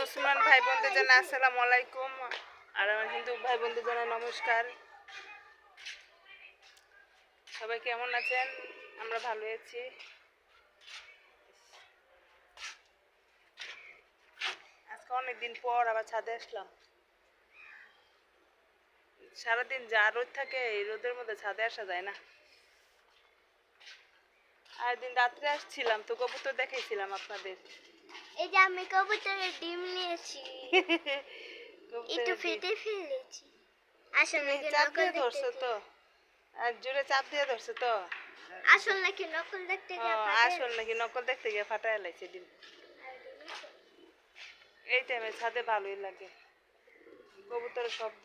মুসলমান ভাই বোনদের জানা আসসালামু আলাইকুম আর আমার হিন্দু ভাই বোনদের জানা নমস্কার। সবাই কেমন আছেন? আমরা ভালো আছি। আজকে অনেকদিন পর আবার ছাদে আসলাম। সারাদিন যা রোদ থাকে, এই রোদের মধ্যে ছাদে আসা যায় না। আর দিন রাত্রে আসছিলাম, তো কবুতর দেখাইছিলাম আপনাদের। এই যে আমি কবুতরের ডিম নিয়েছি। একটু ফেটে ফেলেছি। আসল নাকি নকল ধরছো তো? আর জোরে চাপ দিয়ে ধরছো তো? আসল নাকি নকল দেখতে গিয়ে আসল নাকি নকল দেখতে গিয়ে ফাটায় লাইছে ডিম? এই টাইমে ছাদে ভালোই লাগে। কবুতরের শব্দ।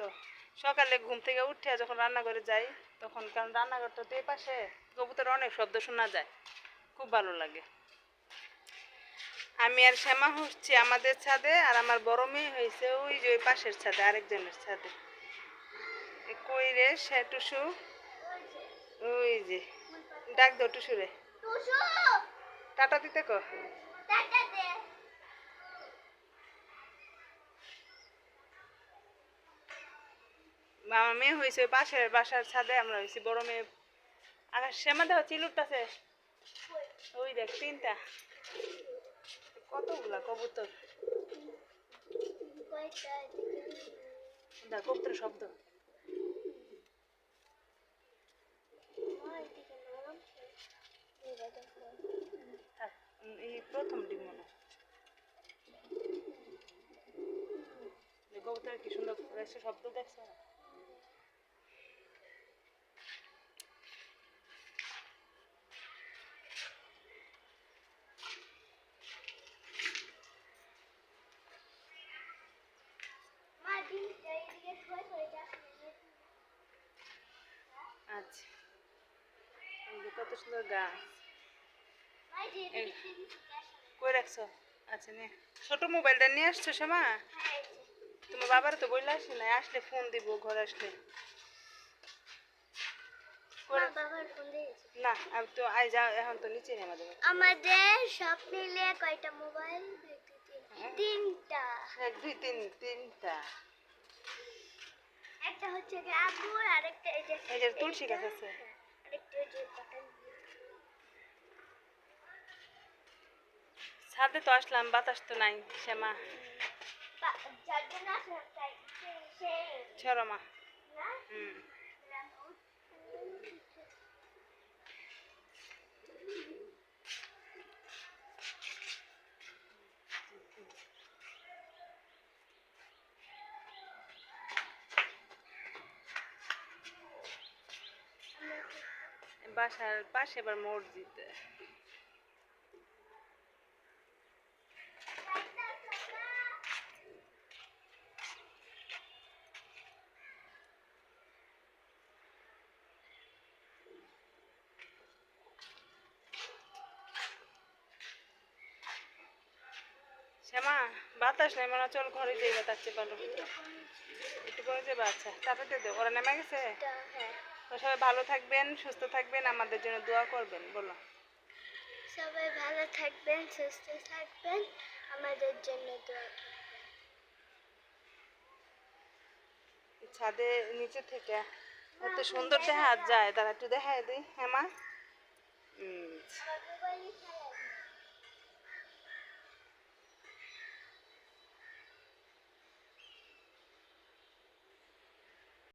সকালে ঘুম থেকে উঠে যখন রান্না করে যাই তখন কারণ রান্নাঘরটা তো এই পাশে কবুতরের অনেক শব্দ শোনা যায়। খুব ভালো লাগে। আমি আর শ্যামা হচ্ছি আমাদের ছাদে আর আমার বড় মেয়ে হয়েছে ওই যে ওই পাশের ছাদে আরেকজনের ছাদে। কই রে সে টুসু? ওই যে ডাক দো টুসু রে। টাটা দিতে কো। আমার মেয়ে হয়েছে ওই পাশের বাসার ছাদে আমরা হয়েছি বড় মেয়ে। আকাশ শ্যামা দেখো চিলুকটাছে ওই দেখ তিনটা। কতগুলা কবুতর? কয়টা কবুতরের শব্দ। নরম এই প্রথম ডিম কবুতরের কি সুন্দর শব্দ দেখছ না? মা ডিম এইদিকে থই থই যা আচ্ছা। কত সুন্দর গাছ। কই রাখছো? আচ্ছা নে ছোট মোবাইলটা নিয়ে আসছো শ্যামা। তোমার বাবার তো বইলে আসি না আসলে ফোন দিব ঘরে আসলে। না আমি তো আই যা এখন তো নিচে নেই আমাদের আমাদের সব মিলে কয়টা মোবাইল? তিনটা। এক দুই তিন তিনটা। একটা হচ্ছে কি আঙ্গুর আর একটা এই যে এই যে তুলসী গাছ আছে ছাদে তো আসলাম বাতাস তো নাই শ্যামা। হুম। বাসার পাশে এবার মসজিদ। শ্যামা, বাতাস নেই, মনে চল ঘরে যাই বাতাস চেপালো একটু পরে যাবে আচ্ছা তাড়াতাড়ি দে, ওরা নেমে গেছে? হ্যাঁ। তো সবাই ভালো থাকবেন সুস্থ থাকবেন আমাদের জন্য দোয়া করবেন বলো। সবাই ভালো থাকবেন সুস্থ থাকবেন আমাদের জন্য দোয়া করবেন। ছাদে নিচে থেকে এত সুন্দর দেখা যায় তারা একটু দেখায় দিই হ্যাঁ মা